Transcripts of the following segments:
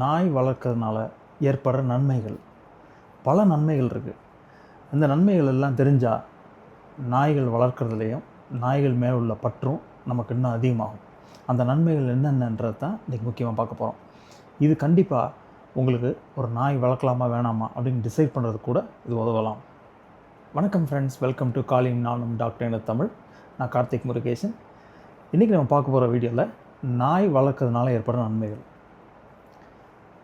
நாய் வளர்க்கறதுனால ஏற்படுற நன்மைகள். பல நன்மைகள் இருக்குது இந்த நன்மைகள் எல்லாம் தெரிஞ்சால் நாய்கள் வளர்க்குறதுலையும் நாய்கள் மேல் உள்ள பற்றும் நமக்கு இன்னும் அதிகமாகும். அந்த நன்மைகள் என்னென்னன்றது தான் இன்றைக்கி முக்கியமாக பார்க்க போகிறோம் இது கண்டிப்பாக உங்களுக்கு ஒரு நாய் வளர்க்கலாமா வேணாமா அப்படின்னு டிசைட் பண்ணுறது கூட இது உதவலாம். வணக்கம் ஃப்ரெண்ட்ஸ் வெல்கம் டு காலிங் நானும் டாக்டர் என தமிழ். நான் கார்த்திக் முருகேசன். இன்றைக்கி நம்ம பார்க்க போகிற வீடியோவில் நாய் வளர்க்குறதுனால ஏற்படுற நன்மைகள்.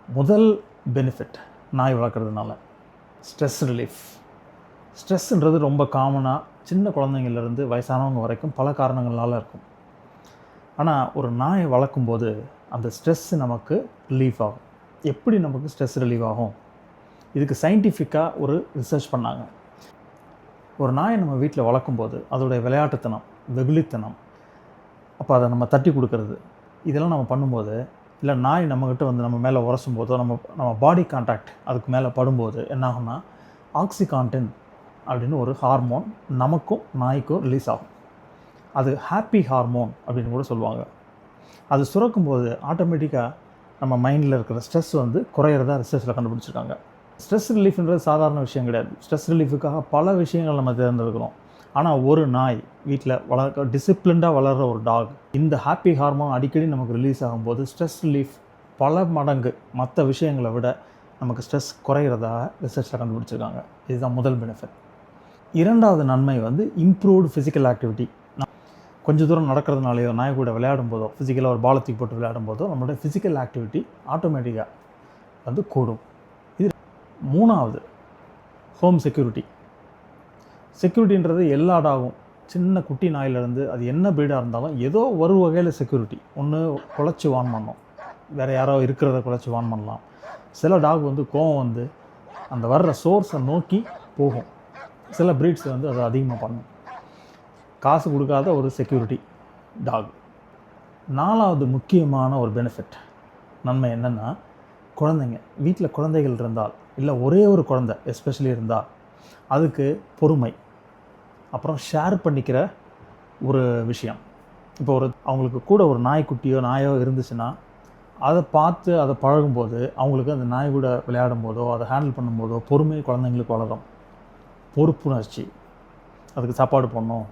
முதல் பெனிஃபிட் நாய் வளர்க்குறதுனால. ஸ்ட்ரெஸ் ரிலீஃப் ஸ்ட்ரெஸ்ன்றது ரொம்ப காமனாக சின்ன குழந்தைங்கள்லேருந்து வயசானவங்க வரைக்கும் பல காரணங்களால் இருக்கும். ஆனால் ஒரு நாயை வளர்க்கும்போது அந்த ஸ்ட்ரெஸ் நமக்கு ரிலீஃப் ஆகும். எப்படி நமக்கு ஸ்ட்ரெஸ் ரிலீவ் ஆகும்? இதுக்கு சயின்டிஃபிக்காக ஒரு ரிசர்ச் பண்ணாங்க. ஒரு நாயை நம்ம வீட்டில் வளர்க்கும்போது அதோடைய விளையாட்டுத்தனம் வெகுளித்தனம் அப்போ அதை நம்ம தட்டி கொடுக்கறது இதெல்லாம் நம்ம பண்ணும்போது இல்லை நாய் நம்மக்கிட்ட வந்து நம்ம மேலே உரசும் போதோ நம்ம நம்ம பாடி கான்டாக்ட் அதுக்கு மேலே படும்போது என்ன ஆகும்னா அப்படின்னு ஒரு ஹார்மோன் நமக்கும் நாய்க்கும் ரிலீஸ் ஆகும். அது ஹாப்பி ஹார்மோன் அப்படின்னு கூட சொல்லுவாங்க. அது சுரக்கும்போது ஆட்டோமேட்டிக்காக நம்ம மைண்டில் இருக்கிற ஸ்ட்ரெஸ் வந்து குறையிறதா ரிசர்ச்சில் கண்டுபிடிச்சிருக்காங்க. ஸ்ட்ரெஸ் ரிலீஃப்ன்றது சாதாரண விஷயம் கிடையாது. ஸ்ட்ரெஸ் ரிலீஃபுக்காக பல விஷயங்கள் நம்ம தேர்ந்தெடுக்கிறோம். ஆனால் ஒரு நாய் வீட்டில் வளர்க்க டிசிப்ளின்டாக வளர்கிற ஒரு டாக் இந்த ஹாப்பி ஹார்மோன் அடிக்கடி நமக்கு ரிலீஸ் ஆகும்போது ஸ்ட்ரெஸ் ரிலீஃப் பல மடங்கு மற்ற விஷயங்களை விட நமக்கு ஸ்ட்ரெஸ் குறையிறதா ரிசர்ச்சில் கண்டுபிடிச்சிருக்காங்க. இதுதான் முதல் பெனிஃபிட் இரண்டாவது நன்மை வந்து இம்ப்ரூவ்டு ஃபிசிக்கல் ஆக்டிவிட்டி கொஞ்சம் தூரம் நடக்கிறதுனாலையோ நாய் கூட விளையாடும் போதோ ஃபிசிக்கலாக ஒரு பாலத்துக்கு போட்டு விளையாடும் போதோ நம்மளோட ஃபிசிக்கல் ஆக்டிவிட்டி ஆட்டோமேட்டிக்காக வந்து கூடும். இது மூணாவது ஹோம் செக்யூரிட்டி செக்யூரிட்டின்றது எல்லா டாகும் சின்ன குட்டி நாயிலேருந்து அது என்ன ப்ரீடாக இருந்தாலும் ஏதோ ஒரு வகையில் செக்யூரிட்டி ஒன்று குலைச்சி வான் பண்ணோம். வேறு யாரோ இருக்கிறத குலைச்சி வான் பண்ணலாம். சில டாக் வந்து கோவம் வந்து அந்த வர்ற சோர்ஸை நோக்கி போகும். சில ப்ரீட்ஸ் வந்து அதை அதிகமாக பண்ணும். காசு கொடுக்காத ஒரு செக்யூரிட்டி டாக் நாலாவது முக்கியமான ஒரு பெனிஃபிட் நன்மை என்னென்னா குழந்தைங்க. வீட்டில் குழந்தைகள் இருந்தால் இல்லை ஒரே ஒரு குழந்தை எஸ்பெஷலி இருந்தால் அதுக்கு பொறுமை. அப்புறம் ஷேர் பண்ணிக்கிற ஒரு விஷயம். இப்போ ஒரு அவங்களுக்கு கூட ஒரு நாய்க்குட்டியோ நாயோ இருந்துச்சுன்னா அதை பார்த்து அதை பழகும்போது அவங்களுக்கு அந்த நாய் கூட விளையாடும் போதோ அதை ஹேண்டில் பண்ணும்போதோ பொறுமை குழந்தைங்களுக்கு வளரும். பொறுப்புணர்ச்சி. அதுக்கு சாப்பாடு போடணும்.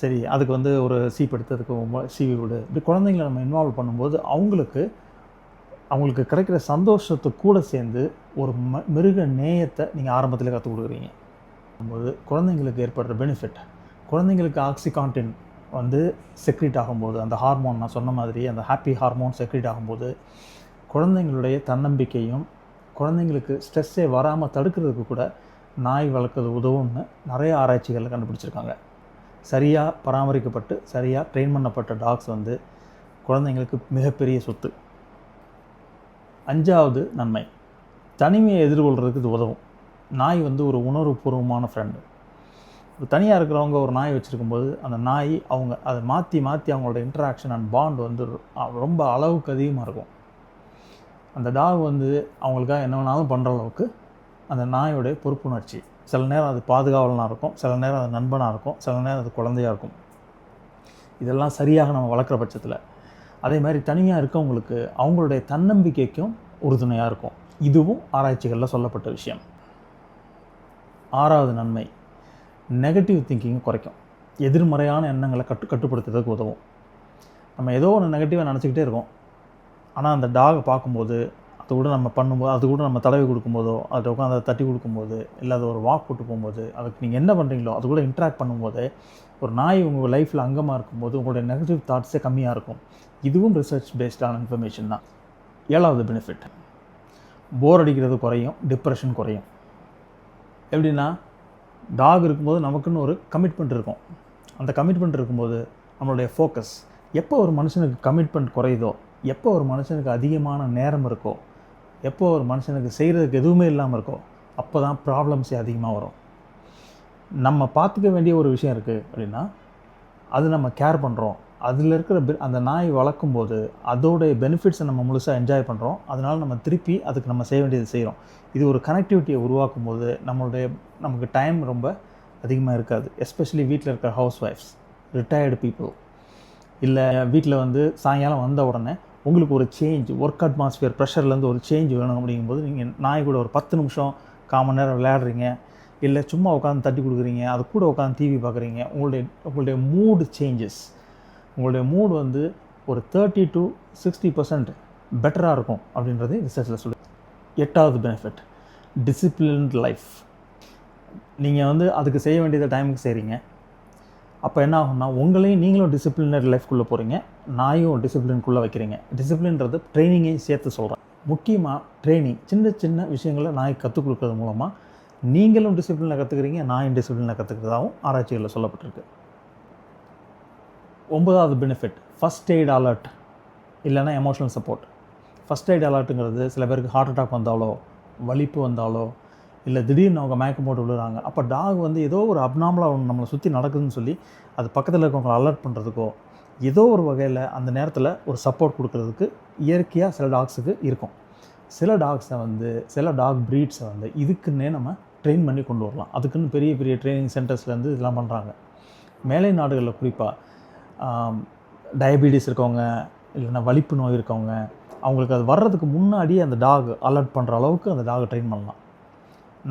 சரி அதுக்கு வந்து ஒரு சீப் எடுத்து அதுக்கு சீவி விடு. இப்படி குழந்தைங்கள நம்ம இன்வால்வ் பண்ணும்போது அவங்களுக்கு அவங்களுக்கு கிடைக்கிற சந்தோஷத்தை கூட சேர்ந்து ஒரு ம மிருக நேயத்தை நீங்கள் ஆரம்பத்தில் கற்றுக் கொடுக்குறீங்க. போது குழந்தைங்களுக்கு ஏற்படுற பெனிஃபிட் குழந்தைங்களுக்கு ஆக்சிகான்டின் வந்து செக்ரீட் ஆகும்போது அந்த ஹார்மோன் நான் சொன்ன மாதிரி அந்த ஹாப்பி ஹார்மோன் செக்ரீட் ஆகும்போது குழந்தைங்களுடைய தன்னம்பிக்கையும் குழந்தைங்களுக்கு ஸ்ட்ரெஸ்ஸே வராமல் தடுக்கிறதுக்கு கூட நாய் வளர்க்குறது உதவும்னு நிறைய ஆராய்ச்சிகளில் கண்டுபிடிச்சிருக்காங்க. சரியாக பராமரிக்கப்பட்டு சரியாக ட்ரெயின் பண்ணப்பட்ட டாக்ஸ் வந்து குழந்தைங்களுக்கு மிகப்பெரிய சொத்து. அஞ்சாவது நன்மை. தனிமையை எதிர்கொள்கிறதுக்கு இது உதவும். நாய் வந்து ஒரு உணர்வுபூர்வமான ஃப்ரெண்டு ஒரு தனியாக இருக்கிறவங்க ஒரு நாய் வச்சுருக்கும்போது அந்த நாய் அவங்க அதை மாற்றி மாற்றி அவங்களோட இன்ட்ராக்ஷன் அண்ட் பாண்ட் வந்து ரொ- ரொம்ப அளவுக்கு அதிகமாக இருக்கும். அந்த டாக் வந்து அவங்களுக்காக என்ன வேணாலும் பண்ணுற அளவுக்கு அந்த நாயோடைய பொறுப்புணர்ச்சி. சில நேரம் அது பாதுகாவலனாக இருக்கும் சில நேரம் அது நண்பனாக இருக்கும் சில நேரம் அது குழந்தையாக இருக்கும். இதெல்லாம் சரியாக நம்ம வளர்க்குற பட்சத்தில் அதே மாதிரி தனியாக இருக்கவங்களுக்கு அவங்களுடைய தன்னம்பிக்கைக்கும் உறுதுணையாக இருக்கும். இதுவும் ஆராய்ச்சிகளில் சொல்லப்பட்ட விஷயம். ஆறாவது நன்மை நெகட்டிவ் திங்கிங்கை குறைக்கும். எதிர்மறையான எண்ணங்களை கட்டு கட்டுப்படுத்துறதுக்கு உதவும். நம்ம ஏதோ ஒன்று நெகட்டிவாக நினச்சிக்கிட்டே இருக்கோம். ஆனால் அந்த டாகை பார்க்கும்போது அது கூட நம்ம பண்ணும்போது அது கூட நம்ம தடவி கொடுக்கும்போதோ அதை உட்காந்து அதை தட்டி கொடுக்கும்போது இல்லை அது ஒரு வாக் கூட்டு போகும்போது அதுக்கு நீங்கள் என்ன பண்ணுறீங்களோ அது கூட இன்ட்ராக்ட் பண்ணும்போது ஒரு நாய் உங்கள் லைஃப்பில் அங்கமாக இருக்கும்போது உங்களுடைய நெகட்டிவ் தாட்ஸே கம்மியாக இருக்கும். இதுவும் ரிசர்ச் பேஸ்டான இன்ஃபர்மேஷன் தான். ஏழாவது பெனிஃபிட் போர் அடிக்கிறது குறையும் டிப்ரெஷன் குறையும். எப்படின்னா டாக் இருக்கும்போது நமக்குன்னு ஒரு கமிட்மெண்ட் இருக்கும். அந்த கமிட்மெண்ட் இருக்கும்போது நம்மளுடைய ஃபோக்கஸ் எப்போ ஒரு மனுஷனுக்கு கமிட்மெண்ட் குறையுதோ எப்போ ஒரு மனுஷனுக்கு அதிகமான நேரம் இருக்கோ எப்போ ஒரு மனுஷனுக்கு செய்கிறதுக்கு எதுவுமே இல்லாமல் இருக்கோ அப்போ தான் ப்ராப்ளம்ஸே அதிகமாக வரும். நம்ம பார்த்துக்க வேண்டிய ஒரு விஷயம் இருக்குது அப்படின்னா அது நம்ம கேர் பண்ணுறோம் அதில் இருக்கிற பெ- அந்த நாய் வளர்க்கும்போது அதோடைய பெனிஃபிட்ஸை நம்ம முழுசாக என்ஜாய் பண்ணுறோம் அதனால் நம்ம திருப்பி அதுக்கு நம்ம செய்ய வேண்டியது செய்கிறோம் இது ஒரு கனெக்டிவிட்டியை உருவாக்கும் போது நம்மளுடைய நமக்கு டைம் ரொம்ப அதிகமாக இருக்காது. எஸ்பெஷலி வீட்டில் இருக்கிற ஹவுஸ் ஒய்ஃப்ஸ் ரிட்டையர்டு பீப்புள் இல்லை வீட்டில் வந்து சாயங்காலம் வந்த உடனே உங்களுக்கு ஒரு சேஞ்ச் ஒர்க் அட்மாஸ்ஃபியர் ப்ரெஷர்லேருந்து ஒரு சேஞ்ச் வேணும் அப்படிங்கும்போது நீங்கள் நாய் கூட ஒரு பத்து நிமிஷம் காமன் நேரம் விளையாடுறீங்க. இல்லை சும்மா உட்காந்து தட்டி கொடுக்குறீங்க. அது கூட உட்காந்து டிவி பார்க்குறீங்க உங்களுடைய உங்களுடைய மூடு சேஞ்சஸ் உங்களுடைய மூடு வந்து ஒரு தேர்ட்டி டு சிக்ஸ்டி பர்சன்ட் பெட்டராக இருக்கும் அப்படின்றதே ரிசர்ச்சில் சொல்லு. எட்டாவது பெனிஃபிட் டிசிப்ளின்ட் லைஃப் நீங்கள் வந்து அதுக்கு செய்ய வேண்டியதை டைமுக்கு செய்கிறீங்க அப்போ என்ன ஆகும்னா உங்களையும் நீங்களும் டிசிப்ளினரி லைஃப்குள்ளே போகிறீங்க நாயும் டிசிப்ளின்குள்ளே வைக்கிறீங்க. டிசிப்ளின்றது ட்ரைனிங்கையும் சேர்த்து சொல்கிறேன் முக்கியமாக ட்ரைனிங் சின்ன சின்ன விஷயங்களை நாய் கற்றுக் கொடுக்கறது மூலமாக நீங்களும் டிசிப்ளினில் கற்றுக்குறீங்க நாயும் டிசிப்ளினில் கற்றுக்கிறதாகவும் ஆராய்ச்சிகளில் சொல்லப்பட்டிருக்கு. ஒன்பதாவது பெனிஃபிட் ஃபஸ்ட் எய்ட் அலர்ட் இல்லைன்னா எமோஷனல் சப்போர்ட் ஃபஸ்ட் எய்ட் அலர்ட்டுங்கிறது சில பேருக்கு ஹார்ட் அட்டாக் வந்தாலோ வலிப்பு வந்தாலோ இல்லை திடீர்னு அவங்க மயக்கம் போட்டு விழுறாங்க. அப்போ டாக் வந்து ஏதோ ஒரு அப்னாமலாக ஒன்று நம்மளை சுற்றி நடக்குதுன்னு சொல்லி அது பக்கத்தில் இருக்கவங்களை அலர்ட் பண்ணுறதுக்கோ ஏதோ ஒரு வகையில் அந்த நேரத்தில் ஒரு சப்போர்ட் கொடுக்கறதுக்கு இயற்கையாக சில டாக்ஸுக்கு இருக்கும். சில டாக்ஸை வந்து சில டாக் ப்ரீட்ஸை வந்து இதுக்குன்னே நம்ம ட்ரெயின் பண்ணி கொண்டு வரலாம். அதுக்குன்னு பெரிய பெரிய ட்ரைனிங் சென்டர்ஸ்லேருந்து இதெல்லாம் பண்ணுறாங்க மேலை நாடுகளில் குறிப்பாக டயபிட்டிஸ் இருக்கவங்க இல்லைன்னா வலிப்பு நோய் இருக்கவங்க அவங்களுக்கு அது வர்றதுக்கு முன்னாடியே அந்த டாக் அலர்ட் பண்ணுற அளவுக்கு அந்த டாகை ட்ரெயின் பண்ணலாம்.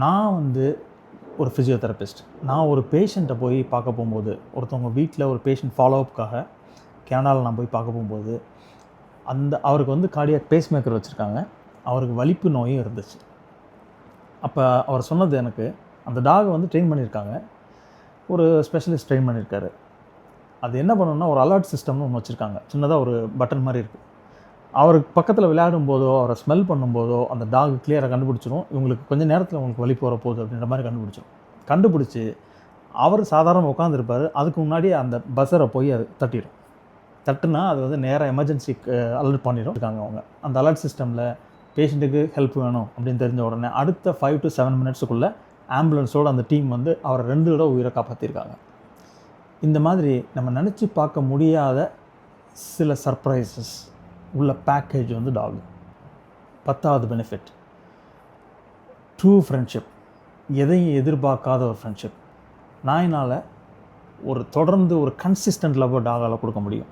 நான் வந்து ஒரு ஃபிசியோதெரபிஸ்ட் நான் ஒரு பேஷண்ட்டை போய் பார்க்க போகும்போது ஒருத்தவங்க வீட்டில் ஒரு பேஷண்ட் ஃபாலோஅப்புக்காக கனடாவில் நான் போய் பார்க்க போகும்போது அந்த அவருக்கு வந்து கார்டியாக் பேஸ் மேக்கர் வச்சுருக்காங்க. அவருக்கு வலிப்பு நோயும் இருந்துச்சு. அப்போ அவர் சொன்னது எனக்கு அந்த டாகை வந்து ட்ரெயின் பண்ணியிருக்காங்க ஒரு ஸ்பெஷலிஸ்ட் ட்ரெயின் பண்ணியிருக்காரு அது என்ன பண்ணணும்னா ஒரு அலர்ட் சிஸ்டம்னு ஒன்று வச்சுருக்காங்க. சின்னதாக ஒரு பட்டன் மாதிரி இருக்குது அவருக்கு பக்கத்தில் விளையாடும் போதோ அவரை ஸ்மெல் பண்ணும்போதோ அந்த டாக் கிளியராக கண்டுபிடிச்சிரும். இவங்களுக்கு கொஞ்சம் நேரத்தில் உங்களுக்கு வழி போகிற போகுது அப்படின்ற மாதிரி கண்டுபிடிச்சிரும். கண்டுபிடிச்சி அவர் சாதாரணமாக உட்காந்துருப்பார் அதுக்கு முன்னாடி அந்த பஸ்ஸரை போய் அது தட்டிடும் தட்டுனா அது வந்து நேராக எமர்ஜென்சி அலர்ட் பண்ணிடும் இருக்காங்க அவங்க. அந்த அலர்ட் சிஸ்டமில் பேஷண்ட்டுக்கு ஹெல்ப் வேணும் அப்படின்னு தெரிஞ்ச உடனே அடுத்த ஃபைவ் டு செவன் மினிட்ஸுக்குள்ளே ஆம்புலன்ஸோட அந்த டீம் வந்து அவரை ரெண்டு தடவை உயிரை காப்பாற்றிருக்காங்க இந்த மாதிரி நம்ம நினச்சி பார்க்க முடியாத சில சர்ப்ரைசஸ் உள்ள பேக்கேஜ் வந்து டாக் பத்தாவது பெனிஃபிட் ட்ரூ ஃப்ரெண்ட்ஷிப் எதையும் எதிர்பார்க்காத ஒரு ஃப்ரெண்ட்ஷிப் நாயினால் ஒரு தொடர்ந்து ஒரு கன்சிஸ்டன்ட் லவ் டாகால் கொடுக்க முடியும்.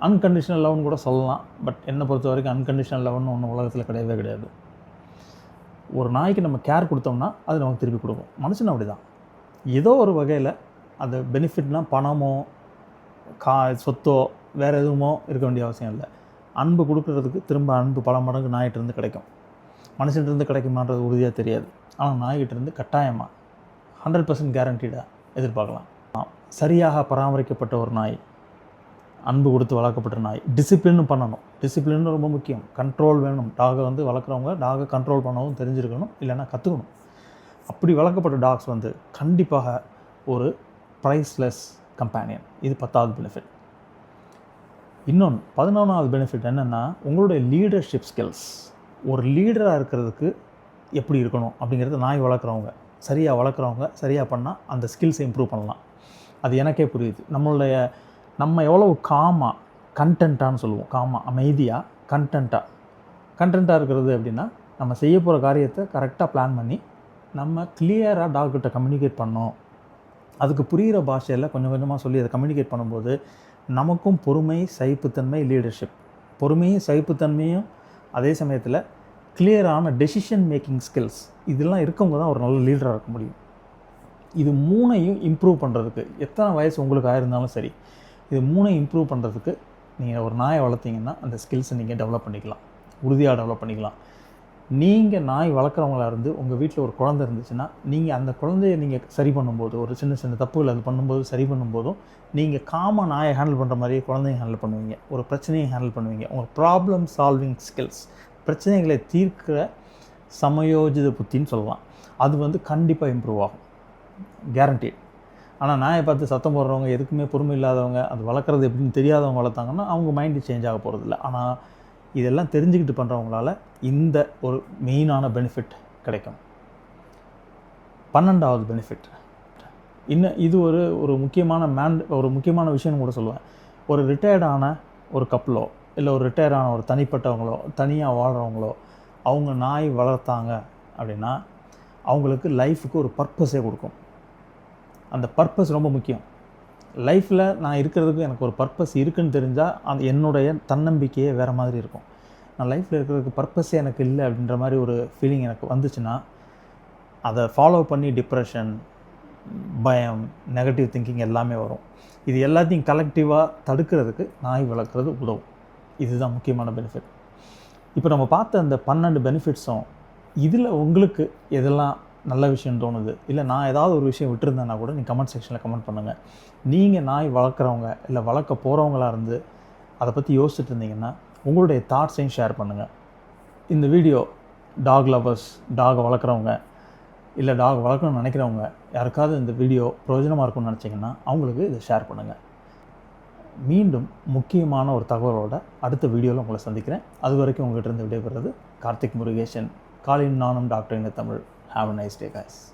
அன்கண்டிஷனல் லவ்னு கூட சொல்லலாம். பட் என்னை பொறுத்த வரைக்கும் அன்கண்டிஷனல் லவ்னு ஒன்று உலகத்தில் கிடையவே கிடையாது. ஒரு நாய்க்கு நம்ம கேர் கொடுத்தோம்னா அது நமக்கு திருப்பி கொடுக்கும். மனுஷன் அப்படி தான் ஏதோ ஒரு வகையில் அந்த பெனிஃபிட்னால் பணமோ கா சொத்தோ வேறு எதுவுமோ இருக்க வேண்டிய அவசியம் இல்லை. அன்பு கொடுக்கறதுக்கு திரும்ப அன்பு பல மடங்கு நாய்கிட்டேருந்து கிடைக்கும். மனுஷன்கிட்டருந்து கிடைக்குமான்றது உறுதியாக தெரியாது. ஆனால் நாய்கிட்டேருந்து கட்டாயமாக ஹண்ட்ரட் பர்சன்ட் கேரண்டீடாக எதிர்பார்க்கலாம். சரியாக பராமரிக்கப்பட்ட ஒரு நாய் அன்பு கொடுத்து வளர்க்கப்பட்ட நாய் டிசிப்ளினும் பண்ணணும். டிசிப்ளின் ரொம்ப முக்கியம். கண்ட்ரோல் வேணும். டாகை வந்து வளர்க்குறவங்க டாகை கண்ட்ரோல் பண்ணவும் தெரிஞ்சிருக்கணும் இல்லைன்னா கற்றுக்கணும் அப்படி வளர்க்கப்பட்ட டாக்ஸ் வந்து கண்டிப்பாக ஒரு ப்ரைஸ்லெஸ் கம்பேனியன் இது பத்தாவது பெனிஃபிட் இன்னொன்று பதினொன்றாவது பெனிஃபிட் என்னென்னா உங்களுடைய லீடர்ஷிப் ஸ்கில்ஸ் ஒரு லீடராக இருக்கிறதுக்கு எப்படி இருக்கணும் அப்படிங்கிறது நாய் வளர்க்குறவங்க. சரியாக வளர்க்குறவங்க சரியாக பண்ணால் அந்த ஸ்கில்ஸை இம்ப்ரூவ் பண்ணலாம். அது எனக்கே புரியுது. நம்மளுடைய நம்ம எவ்வளோ காமாக கண்டென்ட்டான்னு சொல்லுவோம். காமாக அமைதியாக கண்டென்ட்டாக கண்டென்ட்டாக இருக்கிறது அப்படின்னா நம்ம செய்ய போகிற காரியத்தை கரெக்டாக பிளான் பண்ணி நம்ம கிளியராக டாக்டர்கிட்ட கம்யூனிகேட் பண்ணோம் அதுக்கு புரிகிற பாஷையில் கொஞ்சம் கொஞ்சமாக சொல்லி அதை கம்யூனிகேட் பண்ணும்போது நமக்கும் பொறுமை சகிப்புத்தன்மை லீடர்ஷிப் பொறுமையும் சகிப்புத்தன்மையும் அதே சமயத்தில் கிளியரான டெசிஷன் மேக்கிங் ஸ்கில்ஸ் இதெல்லாம் இருக்கவங்க தான் ஒரு நல்ல லீடராக இருக்க முடியும். இது மூணையும் இம்ப்ரூவ் பண்ணுறதுக்கு எத்தனை வயசு உங்களுக்கு ஆயிருந்தாலும் சரி இது மூணையும் இம்ப்ரூவ் பண்ணுறதுக்கு நீங்கள் ஒரு நாயை வளர்த்தீங்கன்னா அந்த ஸ்கில்ஸை நீங்கள் டெவலப் பண்ணிக்கலாம். உறுதியாக டெவலப் பண்ணிக்கலாம். நீங்கள் நாய் வளர்க்குறவங்களா இருந்து உங்கள் வீட்டில் ஒரு குழந்தை இருந்துச்சுன்னா நீங்கள் அந்த குழந்தைய நீங்கள் சரி பண்ணும்போது ஒரு சின்ன சின்ன தப்புகள் அது பண்ணும்போது சரி பண்ணும்போதும் நீங்கள் காம நாயை ஹேண்டில் பண்ணுற மாதிரியே குழந்தைய ஹேண்டில் பண்ணுவீங்க. ஒரு பிரச்சனையை ஹேண்டில் பண்ணுவீங்க. உங்கள் ப்ராப்ளம் சால்விங் ஸ்கில்ஸ் பிரச்சனைகளை தீர்க்கிற சமயோஜித புத்தின்னு சொல்லலாம். அது வந்து கண்டிப்பாக இம்ப்ரூவ் ஆகும். கேரண்டீட் ஆனால் நாயை பார்த்து சத்தம் போடுறவங்க எதுக்குமே பொறுமை இல்லாதவங்க அது வளர்க்குறது எப்படின்னு தெரியாதவங்க வளர்த்தாங்கன்னா அவங்க மைண்டு சேஞ்ச் ஆக போகிறதில்ல ஆனால் இதெல்லாம் தெரிஞ்சுக்கிட்டு பண்ணுறவங்களால இந்த ஒரு மெயினான பெனிஃபிட் கிடைக்கும். பன்னெண்டாவது பெனிஃபிட் இன்னும் இது ஒரு ஒரு முக்கியமான மேன் ஒரு முக்கியமான விஷயம்னு கூட சொல்லுவேன். ஒரு ரிட்டையர்டான ஒரு கப்பலோ இல்லை ஒரு ரிட்டையர்டான ஒரு தனிப்பட்டவங்களோ தனியாக வாழ்கிறவங்களோ அவங்க நாய் வளர்த்தாங்க அப்படின்னா அவங்களுக்கு லைஃபுக்கு ஒரு பர்பஸே கொடுக்கும். அந்த பர்பஸ் ரொம்ப முக்கியம். லைஃப்பில் நான் இருக்கிறதுக்கு எனக்கு ஒரு பர்பஸ் இருக்குன்னு தெரிஞ்சால் அந்த என்னுடைய தன்னம்பிக்கையே வேறு மாதிரி இருக்கும். நான் லைஃப்பில் இருக்கிறதுக்கு பர்பஸே எனக்கு இல்லை அப்படின்ற மாதிரி ஒரு ஃபீலிங் எனக்கு வந்துச்சுன்னா அதை ஃபாலோ பண்ணி டிப்ரெஷன் பயம் நெகட்டிவ் திங்கிங் எல்லாமே வரும். இது எல்லாத்தையும் கலெக்டிவாக தடுக்கிறதுக்கு நாய் வளர்க்குறது உதவும். இதுதான் முக்கியமான பெனிஃபிட் இப்போ நம்ம பார்த்த அந்த பன்னெண்டு பெனிஃபிட்ஸும் இதில் உங்களுக்கு எதெல்லாம் நல்ல விஷயம் தோணுது. இல்லை நான் ஏதாவது ஒரு விஷயம் விட்டுருந்தேன்னா கூட நீங்கள் கமெண்ட் செக்ஷனில் கமெண்ட் பண்ணுங்கள் நீங்கள் நாய் வளர்க்குறவங்க இல்லை வளர்க்க போகிறவங்களாக இருந்து அதை பற்றி யோசிச்சுட்டு இருந்தீங்கன்னா உங்களுடைய தாட்ஸையும் ஷேர் பண்ணுங்கள் இந்த வீடியோ டாக் லவர்ஸ் டாக் வளர்க்குறவங்க இல்லை டாக் வளர்க்கணும்னு நினைக்கிறவங்க யாருக்காவது இந்த வீடியோ பிரயோஜனமாக இருக்கும்னு நினச்சிங்கன்னா அவங்களுக்கு இதை ஷேர் பண்ணுங்கள் மீண்டும் முக்கியமான ஒரு தகவலோட அடுத்த வீடியோவில் உங்களை சந்திக்கிறேன். அது வரைக்கும் உங்கள்கிட்ட இருந்து விடைபெறுறது கார்த்திக் முருகேசன். காலின் நானும் doctor Tamil Have a nice day, guys.